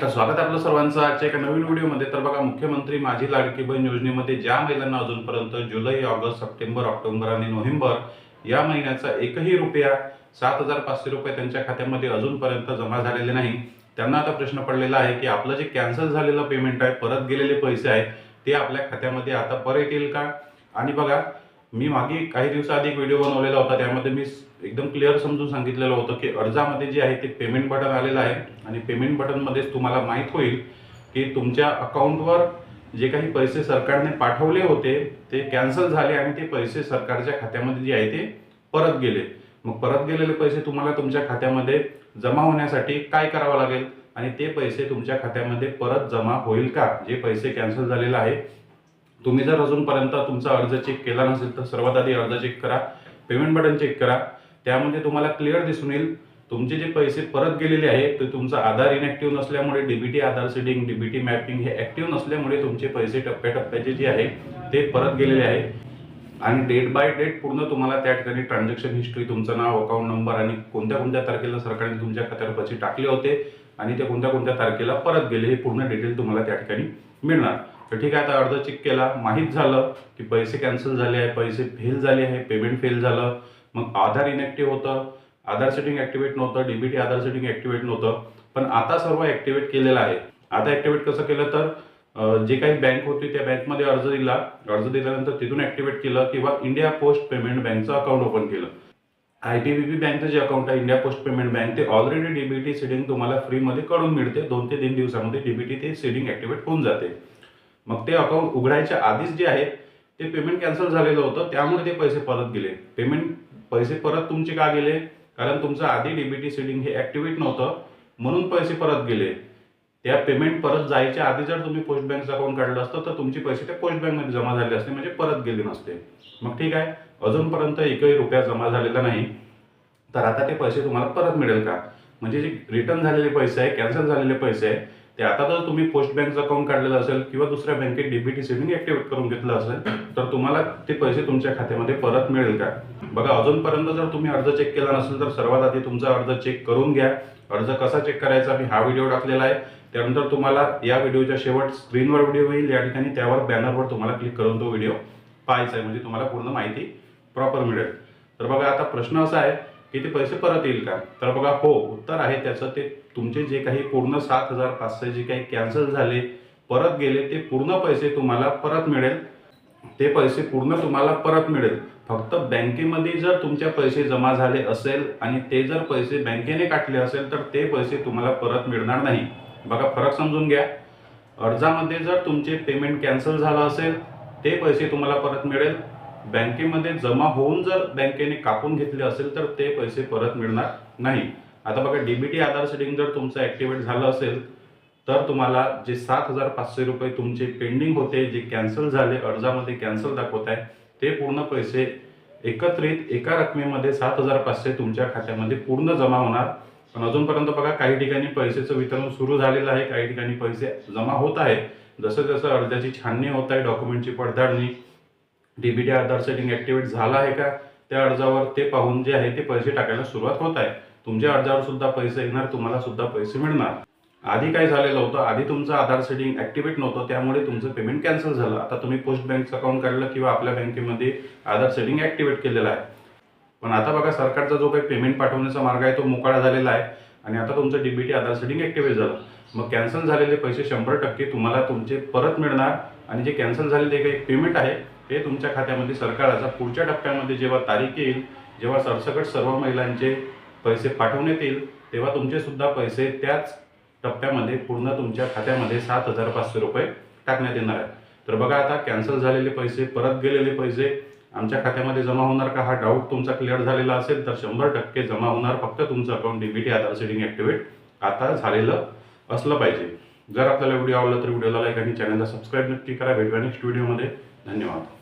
तर स्वागत आपलं सर्वांचं आजच्या एका नवीन व्हिडिओमध्ये. तर बघा मुख्यमंत्री माझी लाडकी बहीण योजनेमध्ये ज्या महिलांना अजूनपर्यंत जुलै ऑगस्ट सप्टेंबर ऑक्टोबर आणि नोव्हेंबर या महिन्याचा एकही रुपया सात हजार पाचशे रुपये त्यांच्या खात्यामध्ये अजूनपर्यंत जमा झालेले नाही. त्यांना आता प्रश्न पडलेला आहे की आपलं जे कॅन्सल झालेलं पेमेंट आहे परत गेलेले पैसे आहेत ते आपल्या खात्यामध्ये आता परत येईल का? आणि बघा मी मागे काही दिवसाआधी एक व्हिडिओ बनवलेला होता त्यामध्ये मी एकदम क्लिअर समजून सांगितलेलं होतं की अर्जामध्ये जे आहे ते पेमेंट बटन आलेलं आहे आणि पेमेंट बटनमध्येच तुम्हाला माहीत होईल की तुमच्या अकाउंटवर जे काही पैसे सरकारने पाठवले होते ते कॅन्सल झाले आणि ते पैसे सरकारच्या खात्यामध्ये जे आहे ते परत गेले. मग परत गेलेले पैसे तुम्हाला तुमच्या खात्यामध्ये जमा होण्यासाठी काय करावं लागेल? आणि ते पैसे तुमच्या खात्यामध्ये परत जमा होईल का? जे पैसे कॅन्सल झालेलं आहे तुम्ही जर अजूनपर्यंत तुमचा अर्ज चेक केला नसेल तर सर्वात आधी अर्ज चेक करा पेमेंट बटन चेक करा. त्यामध्ये तुम्हाला क्लिअर दिसून येईल. तुमचे जे पैसे परत गेलेले आहेत ते तुमचा आधार इनॅक्टिव्ह नसल्यामुळे DBT Aadhaar setting DBT mapping हे ऍक्टिव्ह नसल्यामुळे तुमचे पैसे टप्प्याटप्प्याचे जे आहे ते परत गेलेले आहे आणि डेट बाय डेट पूर्ण तुम्हाला त्या ठिकाणी ट्रान्झॅक्शन हिस्ट्री तुमचं नाव अकाउंट नंबर आणि कोणत्या कोणत्या तारखेला सरकारने तुमच्या खात्यावर पैसे टाकले होते आणि ते कोणत्या कोणत्या तारखेला परत गेले हे पूर्ण डिटेल तुम्हाला त्या ठिकाणी मिळणार. तर ठीक आहे आता अर्ज चेक केला. माहीत झालं की पैसे कॅन्सल झाले आहे पैसे फेल झाले आहे पेमेंट फेल झालं. मग आधार इनॅक्टिव्ह होतं. आधार सेटिंग ॲक्टिवेट नव्हतं डीबीटी आधार सेटिंग ॲक्टिवेट नव्हतं. पण आता सर्व ॲक्टिवेट केलेलं आहे. आता ॲक्टिवेट कसं केलं तर जे काही बँक होती त्या बँकमध्ये अर्ज दिला. अर्ज दिल्यानंतर तिथून ॲक्टिवेट केलं किंवा इंडिया पोस्ट पेमेंट बँकचं अकाउंट ओपन केलं. आय टी बी पी बँकचं जे अकाउंट आहे इंडिया पोस्ट पेमेंट बँक ते ऑलरेडी डीबीटी सेडिंग तुम्हाला फ्रीमध्ये कळून मिळते. दोन ते तीन दिवसामध्ये डीबीटी ते सेडिंग ॲक्टिवेट होऊन जाते. मग ते अकाउंट उघडायच्या आधीच जे आहे ते पेमेंट कॅन्सल झालेलं होतं. त्यामुळे ते पैसे परत गेले. पेमेंट पैसे परत तुमचे का गेले? कारण तुमचं आधी डीबीटी सेडिंग हे ॲक्टिवेट नव्हतं. म्हणून पैसे परत गेले. त्या पेमेंट परत जायच्या आधी जर तुम्ही पोस्ट बँकचं अकाउंट काढलं असतं तर तुमचे पैसे त्या पोस्ट बँकमध्ये जमा झाले असते. म्हणजे परत गेले नसते. मग ठीक आहे. अजूनपर्यंत एकही रुपया जमा झालेला नाही. तर आता ते पैसे तुम्हाला परत मिळेल का? म्हणजे जे रिटर्न झालेले पैसे आहे कॅन्सल झालेले पैसे आहे ते आता जर तुम्ही पोस्ट बँकचं अकाउंट काढलेलं असेल किंवा दुसऱ्या बँकेत डीबीटी सेव्हिंग ऍक्टिव्हेट करून घेतलं असेल तर तुम्हाला ते पैसे तुमच्या खात्यामध्ये परत मिळेल का? बघा अजूनपर्यंत जर तुम्ही अर्ज चेक केला नसेल तर सर्वात आधी तुमचा अर्ज चेक करून घ्या. अर्ज कसा चेक करायचा? मी हा व्हिडिओ टाकलेला आहे. त्यानंतर तुम्हाला या व्हिडिओच्या शेवट स्क्रीनवर व्हिडिओ येईल. या ठिकाणी त्यावर बॅनरवर तुम्हाला क्लिक करून तो व्हिडिओ पाहायचा आहे. म्हणजे तुम्हाला पूर्ण माहिती प्रॉपर मिळेल. तर बघा आता प्रश्न असा आहे की ते पैसे परत येईल का? तर बघा हो उत्तर आहे त्याचं. ते तुमचे जे काही पूर्ण सात हजार पाचशे जे काही कॅन्सल झाले परत गेले ते पूर्ण पैसे तुम्हाला परत मिळेल. ते पैसे पूर्ण तुम्हाला परत मिळेल. फक्त बँकेमध्ये जर तुमचे पैसे जमा झाले असेल आणि ते जर पैसे बँकेने काटले असेल तर ते पैसे तुम्हाला परत मिळणार नाही. बघा फरक समजून घ्या. अर्जामध्ये जर तुमचे पेमेंट कॅन्सल झालं असेल ते पैसे तुम्हाला परत मिळेल. बँकेमध्ये जमा होऊन जर बँकेने कापून घेतले असेल तर ते पैसे परत मिळणार नाही. आता बघा डीबीटी आधार सेटिंग जर तुमचं ॲक्टिवेट झालं असेल तर तुम्हाला जे सात हजार पाचशे रुपये तुमचे पेंडिंग होते जे कॅन्सल झाले अर्जामध्ये कॅन्सल दाखवत आहे ते पूर्ण पैसे एकत्रित एका रकमेमध्ये सात हजार पाचशे तुमच्या खात्यामध्ये पूर्ण जमा होणार. पण अजूनपर्यंत बघा काही ठिकाणी पैसेचं वितरण सुरू झालेलं आहे काही ठिकाणी पैसे जमा होत आहे जसं जसं अर्जाची छाननी होत आहे डॉक्युमेंटची पडताळणी डीबीटी आधार सेटिंग ॲक्टिवेट झाला आहे का? त्या अर्जावर ते पाहून जे आहे ते पैसे टाकायला सुरुवात होत आहे. तुमच्या अर्जावर सुद्धा पैसे येणार तुम्हाला सुद्धा पैसे मिळणार. आधी काय झालेलं होतं? आधी तुमचं आधार सेटिंग ॲक्टिवेट नव्हतं त्यामुळे तुमचं पेमेंट कॅन्सल झालं. आता तुम्ही पोस्ट बँकचं अकाउंट काढलं किंवा आपल्या बँकेमध्ये आधार सेटिंग ॲक्टिवेट केलेलं आहे. पण आता बघा सरकारचा जो काही पेमेंट पाठवण्याचा मार्ग आहे तो मोकळा झालेला आहे आणि आता तुमचं डीबीटी आधार सेटिंग ॲक्टिवेट झालं. मग कॅन्सल झालेले पैसे शंभर टक्के तुम्हाला तुमचे परत मिळणार आणि जे कॅन्सल झालेले काही पेमेंट आहे ते तुमच्या खात्यामध्ये सरकाराचा पुढच्या टप्प्यामध्ये जेव्हा तारीख येईल जेव्हा सरसकट सर्व महिलांचे पैसे पाठवण्यात येईल तेव्हा तुमचेसुद्धा पैसे त्याच टप्प्यामध्ये पूर्ण तुमच्या खात्यामध्ये सात हजार पाचशे रुपये टाकण्यात येणार आहे तर बघा आता कॅन्सल झालेले पैसे परत गेलेले पैसे आमच्या खात्यामध्ये जमा होणार का हा डाऊट तुमचा क्लिअर झालेला असेल तर शंभर टक्के जमा होणार फक्त तुमचं account DBT Aadhaar setting activate आता झालेलं असलं पाहिजे. जर आपल्याला व्हिडिओ आवडला तर व्हिडिओला लाईक आणि चॅनलला सबस्क्राईब नक्की करा. भेटूया नेक्स्ट व्हिडिओमध्ये धन्यवाद.